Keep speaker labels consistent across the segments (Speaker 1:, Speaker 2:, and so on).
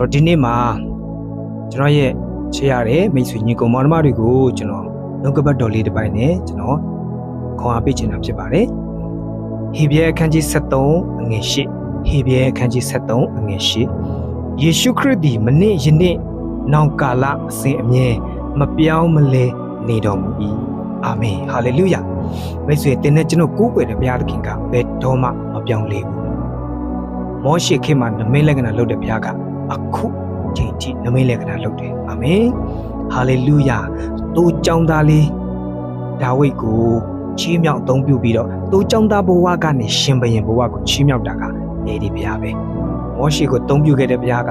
Speaker 1: ဆိုတော့ဒီနေ့မှာကျွန်တော်ရဲ့ချေရတဲ့မိတ်ဆွေညီကောင်မောင်နှမတွေကိုကျွန်တော်နှုတ်ကပတ်တော်လေးတစ်ပိုင်းနဲ့ကျွန်တော်ခွန်အားပေးချင်တာဖြစ်ပါတယ်ဟေဘရဲအခန်းကြီး73အငယ်8ဟေဘရဲအခန်းကြီး73အငယ်8ယေရှုခရစ်သည်မနေ့ယနေ့နောက်ကာလအစဉ်အမြဲမပြောင်းမလဲနေတော်မူ၏အာမင်ဟာလေလုယာမိတ်ဆွေတင်တဲ့ကျွန်တော်ကိုးကွယ်တဲ့ဘုရားသခင်ကဘယ်တော့မှမပြောင်းလဲဘူးမောရှေခေတ်မှာနမိတ်လက္ခဏာလုပ်တဲ့ဘုရားက အခုချိန်ထိနမိတ်လက္ခဏာလုပ်တယ်အာမင်ဟာလေလုယာသူကြောင်းသားလေးဒါဝိဒ်ကိုချီးမြှောက်အသုံးပြုပြီးတော့သူကြောင်းသားဘဝကနေရှင်ဘရင်ဘဝကိုချီးမြှောက်တာကအဲဒီဘုရားပဲမောရှေကိုအသုံးပြုခဲ့တဲ့ဘုရားက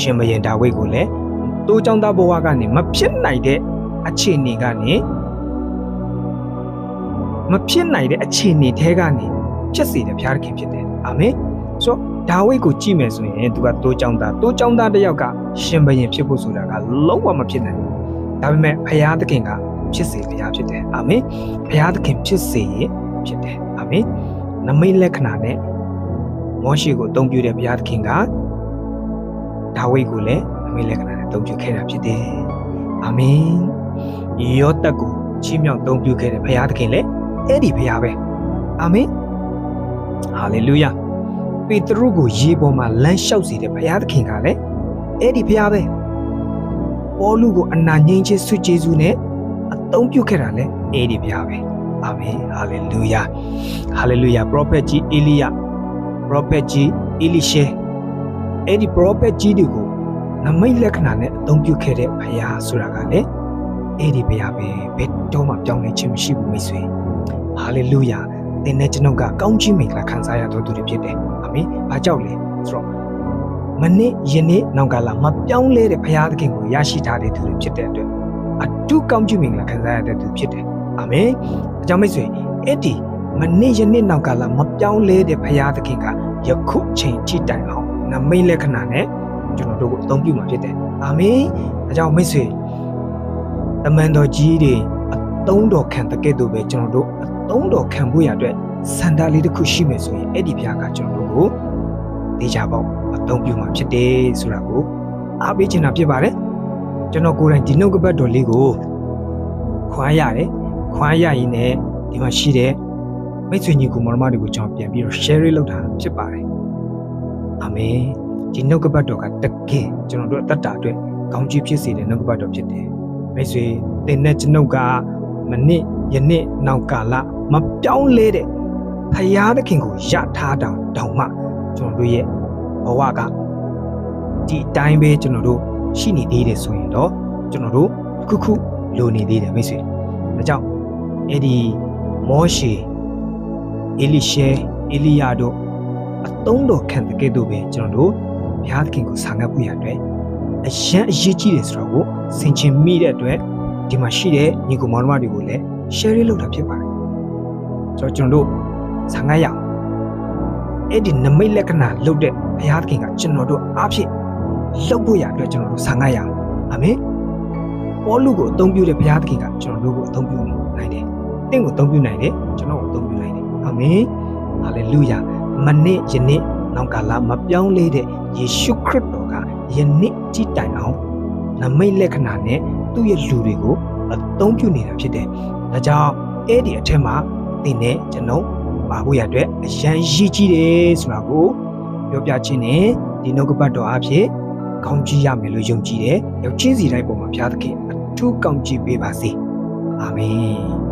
Speaker 1: ရှင်ဘရင်ဒါဝိဒ်ကိုလည်းသူကြောင်းသားဘဝကနေမဖြစ်နိုင်တဲ့အခြေအနေကနေမဖြစ်နိုင်တဲ့အခြေအနေထဲကနေဖြစ်စေတဲ့ဘုရားသခင်ဖြစ်တယ်အာမင်ဆိုတော့ ဒါဝိဒ်ကိုကြည့်မယ်ဆိုရင်သူကတိုးကြောင်းသားတိုးကြောင်းသားတစ်ယောက်ကရှင်ဘရင်ဖြစ်ဖို့ဆိုတာကလုံးဝမဖြစ်နိုင်ဘူးဒါပေမဲ့ဘုရားသခင်ကဖြစ်စေဘုရားဖြစ်တယ်အာမင်ဘုရားသခင်ဖြစ်စေရင်ဖြစ်တယ်အာမင်နမိတ်လက္ခဏာနဲ့မောရှေကိုအသုံးပြုတဲ့ဘုရားသခင်ကဒါဝိဒ်ကိုလည်းနမိတ်လက္ခဏာနဲ့အသုံးပြုခဲ့တာဖြစ်တယ်အာမင်ယောသက်ကိုချီးမြှောက်အသုံးပြုခဲ့တဲ့ဘုရားသခင်လည်းအဲ့ဒီဘုရားပဲအာမင်ဟာလေလုယာ ပေတရုကိုရေပေါ်မှာလမ်းလျှောက်စေတဲ့ဘုရားသခင်ကလည်းအဲ့ဒီဘုရားပဲပေါလုကိုအနာငြိမ်းခြင်းဆွကျေးဇူးနဲ့အသုံးပြုခဲ့တာလည်းအဲ့ဒီဘုရားပဲအာမင်ဟာလေလုယာဟာလေလုယာပရောဖက်ကြီးအေလိယပရောဖက်ကြီးအေလိရှေအဲ့ဒီပရောဖက်ကြီးတွေကိုနမိတ်လက္ခဏာနဲ့အသုံးပြုခဲ့တဲ့ဘုရားဆိုတာကလည်းအဲ့ဒီဘုရားပဲဘယ်တော့မှပြောင်းလဲခြင်းမရှိဘူးမိတ်ဆွေဟာလေလုယာ သင်နဲ့ကျွန်ုပ်ကကောင်းချီးမင်္ဂလာခံစားရတော်သူတွေဖြစ်တယ်အာမင်ဘာကြောင့်လဲဆိုတော့မနေ့ယနေ့နောင်ကာလမပြောင်းလဲတဲ့ဘုရားသခင်ကိုရရှိထားတဲ့သူတွေဖြစ်တဲ့အတွက်အတူကောင်းချီးမင်္ဂလာခံစားရတဲ့သူဖြစ်တယ်အာမင်အကြောင်းမိတ်ဆွေအဲ့ဒီမနေ့ယနေ့နောင်ကာလမပြောင်းလဲတဲ့ဘုရားသခင်ကယခုချိန်ထိတိုင်အောင်နမိတ်လက္ခဏာနဲ့ကျွန်တော်တို့ကိုအသုံးပြုမှာဖြစ်တယ်အာမင်အကြောင်းမိတ်ဆွေတမန်တော်ကြီးတွေအသုံးတော်ခံတဲ့ကဲ့သို့ပဲကျွန်တော်တို့ အသုံးတော်ခံဖို့ရအတွက်စန္ဒလေးတစ်ခုရှိမယ်ဆိုရင်အဲ့ဒီဘုရားကကျွန်တော်တို့ကိုတေချာပေါက်အသုံးပြုမှာဖြစ်တယ်ဆိုတာကိုအားပေးချင်တာဖြစ်ပါတယ်ကျွန်တော်ကိုယ်တိုင်ဒီနှုတ်ကပတ်တော်လေးကိုခွာရတယ်ခွာရရင်လည်းဒီမှာရှိတဲ့မိတ်ဆွေညီကိုမောင်မတွေကိုကျွန်တော်ပြန်ပြီးတော့ share လုပ်တာဖြစ်ပါတယ်အာမင်ဒီနှုတ်ကပတ်တော်ကတကယ်ကျွန်တော်တို့အသက်တာအတွက်ကောင်းချီးဖြစ်စေတဲ့နှုတ်ကပတ်တော်ဖြစ်တယ်မိတ်ဆွေသင်နဲ့ကျွန်ုပ်ကမနစ် ယနေ့နောက်ကာလမပြောင်းလဲတဲ့ဖရာသခင်ကိုယထားတောင်တောင်မှကျွန်တော်တို့ရဲ့ဘဝကဒီအတိုင်းပဲကျွန်တော်တို့ရှိနေသေးတယ်ဆိုရင်တော့ကျွန်တော်တို့တစ်ခုခုလိုနေသေးတယ်မိတ်ဆွေဒါကြောင့်အဲ့ဒီမောရှေအေလိရှေအေလိယာတို့အသုံးတော်ခံတဲ့ကဲ့သို့ပဲကျွန်တော်တို့ဘုရားသခင်ကိုဆာငတ်ဖို့ရအတွက်အရန်အရေးကြီးတယ်ဆိုတော့ကိုဆင်ခြင်မိတဲ့အတွက်ဒီမှာရှိတဲ့ညီကောင်မောင်နှမတွေကိုလည်း share လုပ်တာဖြစ်ပါတယ်ဆိုတော့ကျွန်တော်တို့ဆာငတ်ရအောင်အဲ့ဒီနမိတ်လက္ခဏာလုပ်တဲ့ဘုရားသခင်ကကျွန်တော်တို့အားဖြင့်လုပ်ဖို့ရအတွက်ကျွန်တော်တို့ဆာငတ်ရအောင်အာမင်ပေါလုကိုအသုံးပြုတဲ့ဘုရားသခင်ကကျွန်တော်တို့ကိုအသုံးပြုနိုင်တယ်တင့်ကိုအသုံးပြုနိုင်တယ်ကျွန်တော်ကိုအသုံးပြုနိုင်တယ်အာမင်ဟာလေလုယာမနေ့ယနေ့နောက်ကာလမပြောင်းလဲတဲ့ယေရှုခရစ်တော်ကယနေ့ကြည်တိုင်အောင်နမိတ်လက္ခဏာနဲ့သူ့ရဲ့လူတွေကိုအသုံးပြုနေတာဖြစ်တယ်။ ဒါကြောင့်အဲ့ဒီအထက်မှာသင်နဲ့ကျွန်တော်ပါဖို့ရအတွက်အရန်ရည်ကြီးတယ်ဆိုတာကိုပြောပြခြင်းနဲ့ဒီနှုတ်ကပတ်တော်အဖြစ်ကောင်းကြီးရမယ်လို့ယုံကြည်တယ်။ရောက်ချင်းစီတိုင်းပုံမှာဘုရားသခင်အထူးကောင်းကြီးပေးပါစေ။အာမင်။